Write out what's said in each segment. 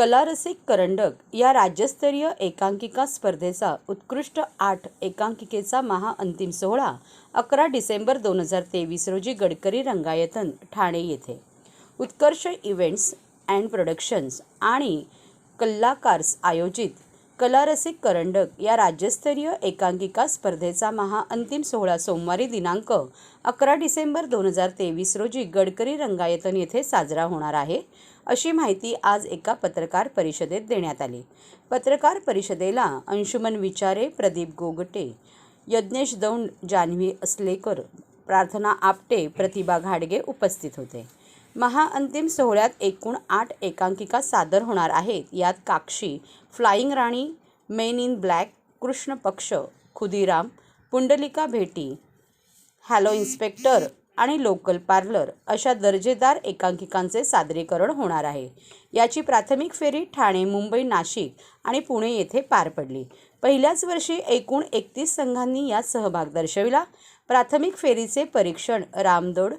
कलारसिक करंडक या राज्यस्तरीय एकांकिका स्पर्धेचा उत्कृष्ट आठ एकांकिकेचा महाअंतिम सोहळा अकरा डिसेंबर दोन हजार तेवीस रोजी गडकरी रंगायतन ठाणे येथे. उत्कर्ष इव्हेंट्स अँड प्रोडक्शन्स आणि कल्लाकार्स आयोजित कलारसिक करंडक या राज्यस्तरीय एकांकिका स्पर्धेचा महाअंतिम सोहळा सोमवारी दिनांक अकरा डिसेंबर दोन हजार तेवीस रोजी गडकरी रंगायतन येथे साजरा होणार आहे. अशी माहिती आज एका पत्रकार परिषदेत देण्यात आली. पत्रकार परिषदेला अंशुमन विचारे प्रदीप गोगटे यज्ञेश दौंड जान्हवी असलेकर प्रार्थना आपटे प्रतिभा घाडगे उपस्थित होते. महाअंतिम सोहळ्यात एकूण आठ एकांकिका सादर होणार आहेत. यात काक्षी flying Rani men in black कृष्ण पक्ष खुदिराम पुंडलिका भेटी हॅलो इन्स्पेक्टर आणि लोकल पार्लर अशा दर्जेदार एकांकिकांचे सादरीकरण होणार आहे. याची प्राथमिक फेरी ठाणे मुंबई नाशिक आणि पुणे येथे पार पडली. पहिल्याच वर्षी एकूण एकतीस संघांनी यात सहभाग दर्शविला. प्राथमिक फेरीचे परीक्षण रामदोड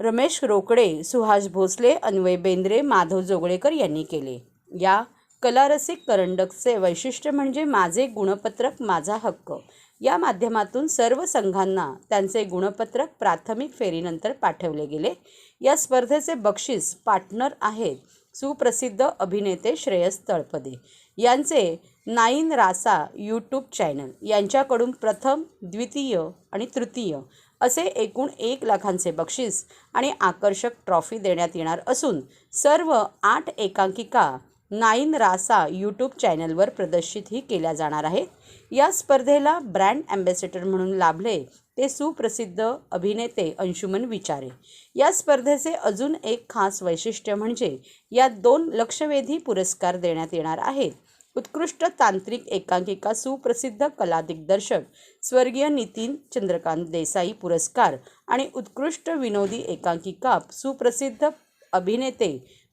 रमेश रोकडे सुहास भोसले अन्वय बेंद्रे माधव जोगळेकर यांनी केले. या कलारसिक करंडकचे वैशिष्ट्य म्हणजे माझे गुणपत्रक माझा हक्क. या माध्यमातून सर्व संघांना त्यांचे गुणपत्रक प्राथमिक फेरीनंतर पाठवले गेले. या स्पर्धेचे बक्षीस पार्टनर आहेत सुप्रसिद्ध अभिनेते श्रेयस तळपदे. यांचे नाईन रासा यूट्यूब चॅनल. यांच्याकडून प्रथम द्वितीय आणि तृतीय असे एकूण एक लाखांचे बक्षीस आणि आकर्षक ट्रॉफी देण्यात येणार असून सर्व आठ एकांकिका नाईन रासा यूट्यूब चॅनलवर प्रदर्शितही केल्या जाणार आहेत. या स्पर्धेला ब्रँड ॲम्बॅसेडर म्हणून लाभले ते सुप्रसिद्ध अभिनेते अंशुमन विचारे. या स्पर्धेचे अजून एक खास वैशिष्ट्य म्हणजे यात दोन लक्षवेधी पुरस्कार देण्यात येणार आहेत. उत्कृष्ट तांत्रिक एकांकिका सुप्रसिद्ध कला दिग्दर्शक स्वर्गीय नितीन चंद्रकांत देसाई पुरस्कार आणि उत्कृष्ट विनोदी एकांकिका सुप्रसिद्ध अभिनेते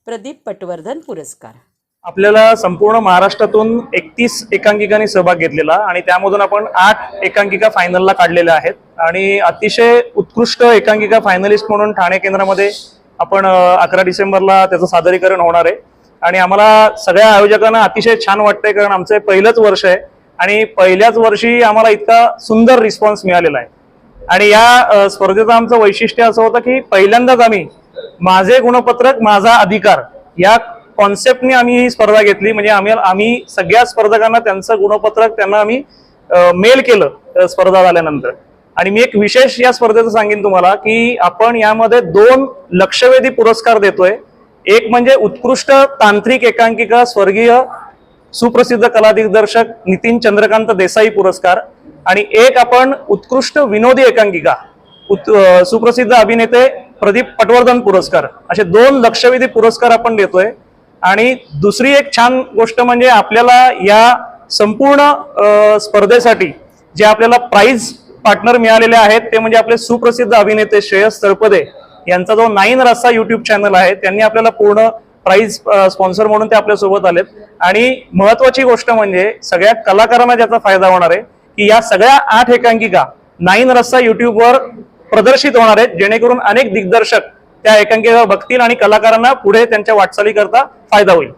प्रदीप पटवर्धन पुरस्कार. आपल्याला संपूर्ण महाराष्ट्रातून एकतीस एकांकिकांनी सहभाग घेतलेला आणि त्यामधून आपण आठ एकांकिका फायनलला काढलेल्या आहेत. आणि अतिशय उत्कृष्ट एकांकिका फायनलिस्ट म्हणून ठाणे केंद्रामध्ये आपण अकरा डिसेंबरला त्याचं सादरीकरण होणार आहे. आणि आम्हाला सगळ्या आयोजकांना अतिशय छान वाटतंय कारण आमचं पहिलंच वर्ष आहे. आणि पहिल्याच वर्षी आम्हाला इतका सुंदर रिस्पॉन्स मिळालेला आहे. आणि या स्पर्धेचं आमचं वैशिष्ट्य असं होतं की पहिल्यांदाच आम्ही माझे गुणपत्रक माझा अधिकार या कॉन्सेप्टने आम्ही ही स्पर्धा घेतली. म्हणजे आम्ही आम्ही सगळ्या स्पर्धकांना त्यांचं गुणपत्रक त्यांना आम्ही मेल केलं स्पर्धा झाल्यानंतर. आणि मी एक विशेष या स्पर्धेचं सांगेन तुम्हाला की आपण यामध्ये दोन लक्षवेधी पुरस्कार देतोय. एक म्हणजे उत्कृष्ट तांत्रिक एकांकिका स्वर्गीय सुप्रसिद्ध कला दिग्दर्शक नितीन चंद्रकांत देसाई पुरस्कार आणि एक आपण उत्कृष्ट विनोदी एकांकिका उत् सुप्रसिद्ध अभिनेते प्रदीप पटवर्धन पुरस्कार. असे दोन लक्षवेधी पुरस्कार आपण देतोय. आणि दुसरी एक छान गोष्ट म्हणजे आपल्याला या संपूर्ण स्पर्धेसाठी जे आपल्याला प्राईज पार्टनर मिळालेले आहेत ते म्हणजे आपले सुप्रसिद्ध अभिनेते श्रेयस तळपदे. यांचा जो नाईन रस्सा युट्यूब चॅनल आहे त्यांनी आपल्याला पूर्ण प्राईज स्पॉन्सर म्हणून ते आपल्यासोबत आलेत. आणि महत्वाची गोष्ट म्हणजे सगळ्या कलाकारांना ज्याचा फायदा होणार आहे की या सगळ्या आठ एकांकिका नाईन रस्सा युट्यूबवर प्रदर्शित होणार आहेत जेणेकरून अनेक दिग्दर्शक त्या एकांकिका बघतील आणि कलाकारांना पुढे त्यांच्या वाटचालीकरता फायदा होईल.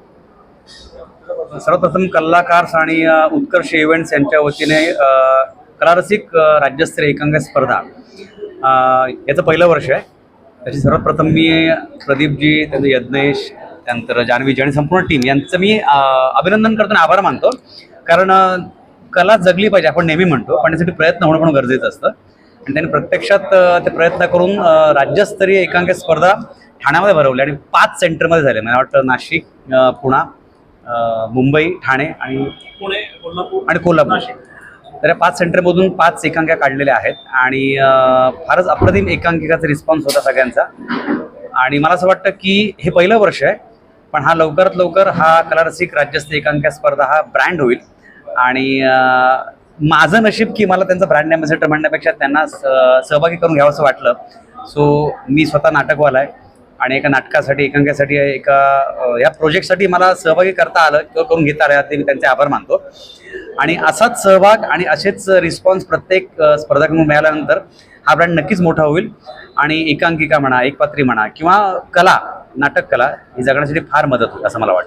सर्वप्रथम कलाकार आणि उत्कर्ष इव्हेंट्स यांच्या वतीने कलारसिक राज्यस्तरीय एकांक स्पर्धा. याचं पहिलं वर्ष आहे. त्याची सर्वात प्रथम मी प्रदीपजी त्यांचं यज्ञेश त्यानंतर जान्हवीजी आणि संपूर्ण टीम यांचं मी अभिनंदन करतो आणि आभार मानतो. कारण कला जगली पाहिजे आपण नेहमी म्हणतो. पण त्यासाठी प्रयत्न होणं पण गरजेचं असतं. आणि त्यांनी प्रत्यक्षात ते प्रयत्न करून राज्यस्तरीय एकांकिका स्पर्धा ठाण्यामध्ये भरवली आणि पाच सेंटरमध्ये झाले. मला वाटतं नाशिक पुणा मुंबई ठाणे आणि पुणे कोल्हापूर आणि कोल्हापूर. तर या पाच सेंटरमधून पाच एकांकिका काढलेल्या आहेत आणि फारच अप्रतिम एकांकिकाचा रिस्पॉन्स होता सगळ्यांचा. आणि मला असं वाटतं की हे पहिलं वर्ष आहे पण हा लवकरात लवकर हा कलारसिक राज्यस्तरीय एकांक्या स्पर्धा हा ब्रँड होईल. आणि माझं नशीब की मला त्यांचं ब्रँड अँबॅसेडर म्हणण्यापेक्षा त्यांना स- सहभागी करून घ्यावं असं वाटलं. सो मी स्वतः नाटकवाला आहे आणि एका नाटकासाठी एकांक्यासाठी एका या प्रोजेक्टसाठी मला सहभागी करता आलं किंवा करून घेता आलं ते मी त्यांचे आभार मानतो. आणि असाच सहभाग आणि असेच रिस्पॉन्स प्रत्येक स्पर्धकांना मिळाल्यानंतर हा ब्रँड नक्कीच मोठा होईल. आणि एकांकिका म्हणा एकपात्री म्हणा किंवा कला नाटक कला ही जगण्यासाठी फार मदत होईल असं मला वाटतं.